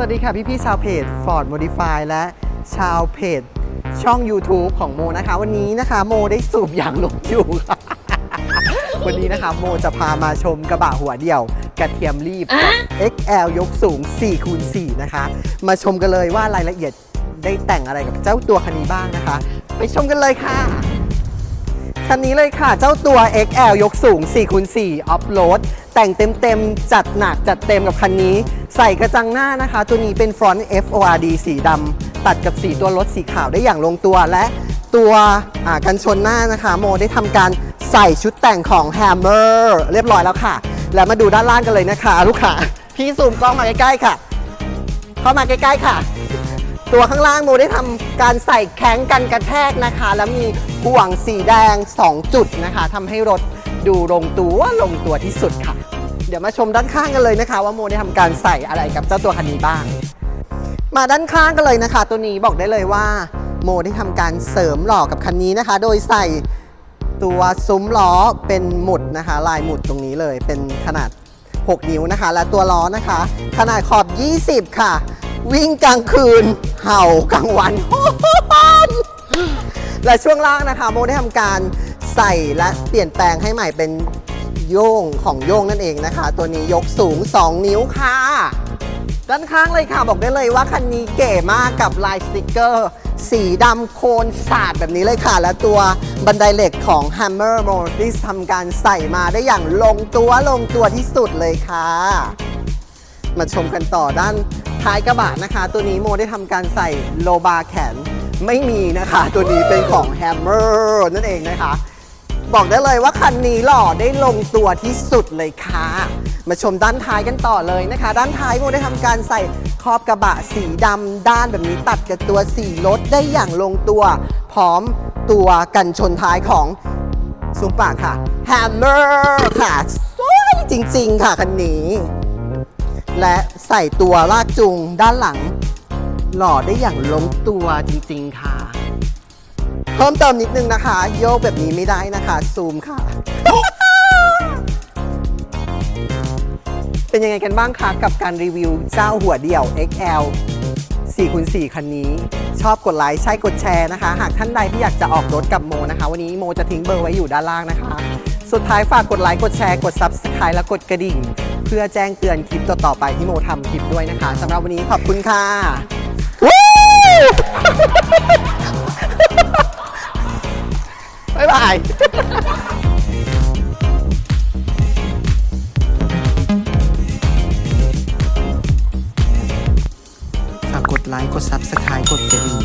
วัสดีค่ะพี่พี่ๆชาวเพจ Ford Modify และชาวเพจช่อง YouTube ของโมนะคะ วันนี้นะคะโมได้สูบอย่างลงอยู่ค่ะ วันนี้นะคะโมจะพามาชมกระบะหัวเดี่ยวกระเทียมรีบ XL ยกสูง4คูณ4นะคะ มาชมกันเลยว่ารายละเอียดได้แต่งอะไรกับเจ้าตัวคันนี้บ้างนะคะ ไปชมกันเลยค่ะ คันนี้เลยค่ะ เจ้าตัว XL ยกสูง4คูณ4ออฟโรดแต่งเต็มๆ จัดหนักจัดเต็มกับคันนี้ ใส่กระจังหน้านะคะ ตัวนี้เป็น Front FORD สีดำตัดกับสีตัวรถสีขาวได้อย่างลงตัวและตัวกันชนหน้านะคะ โมได้ทำการใส่ชุดแต่งของ Hammer เรียบร้อยแล้วค่ะ แล้วมาดูด้านล่างกันเลยนะคะ ลูกค้าพี่ซูมกล้องมาใกล้ๆค่ะ เข้ามาใกล้ๆค่ะ ตัวข้างล่างโมได้ทำการใส่แข้งกันกระแทกนะคะ แล้วมีห่วงสีแดง 2 จุดนะคะทำให้รถดูลงตัวลงตัวที่สุดค่ะ เดี๋ยวมาชมด้านข้างกันเลยนะคะ ว่าโมได้ทำการใส่อะไรกับเจ้าตัวคันนี้บ้าง มาด้านข้างกันเลยนะคะ ตัวนี้บอกได้เลยว่า โมได้ทำการเสริมหล่อกับคันนี้นะคะ โดยใส่ตัวซุ้มล้อเป็นหมุดนะคะ ลายหมุดตรงนี้เลยเป็นขนาด 6 นิ้วนะคะ และตัวล้อนะคะ ขนาดขอบ 20 ค่ะ วิ่งกลางคืน เห่ากลางวัน และช่วงล่างนะคะ โมได้ทำการใส่และเปลี่ยนแปลงให้ใหม่เป็น โย่งของโย่งนั่นเองนะคะ ตัวนี้ยกสูง 2 นิ้วค่ะ ด้านข้างเลยค่ะบอกได้เลยว่าคันนี้เก๋มากกับลายสติกเกอร์ สีดำโคนสาดแบบนี้เลยค่ะ และตัวบันไดเหล็กของ Hammer m o r t i s ทำการใส่มาได้อย่างลงตัวลงตัวที่สุดเลยค่ะ มาชมกันต่อด้านท้ายกระบะนะคะ ตัวนี้โมได้ทำการใส่โลบาร์แขนไม่มีนะคะ ตัวนี้เป็นของ Hammer นั่นเองนะคะ บอกได้เลยว่าคันนี้หล่อได้ลงตัวที่สุดเลยค่ะ มาชมด้านท้ายกันต่อเลยนะคะ ด้านท้ายโมได้ทำการใส่ครอบกระบะสีดำด้านแบบนี้ตัดกับตัวสีรถได้อย่างลงตัว พร้อมตัวกันชนท้ายของซุ้มปากค่ะ Hammer ค่ะสวยจริง ๆ ค่ะคันนี้ และใส่ตัวลากจูงด้านหลัง หล่อได้อย่างลงตัวจริง ๆ ค่ะ เพิ่มเติมนิดนึงนะคะ โยกแบบนี้ไม่ได้นะคะ ซูมค่ะ เป็นยังไงกันบ้างคะ กับการรีวิวเจ้าหัวเดี่ยว XL 4คูณ4คันนี้ ชอบกดไลค์ใช่กดแชร์นะคะ หากท่านใดที่อยากจะออกรถกับโมนะคะ วันนี้โมจะทิ้งเบอร์ไว้อยู่ด้านล่างนะคะ สุดท้ายฝากกดไลค์กดแชร์กด Subscribe และกดกระดิ่ง เพื่อแจ้งเตือนคลิปต่อๆไปที่โมทำคลิปด้วยนะคะสำหรับวันนี้ขอบคุณค่ะวู้ายบายฝากกดไลค์ กด Subscribe กดกระดิ่ง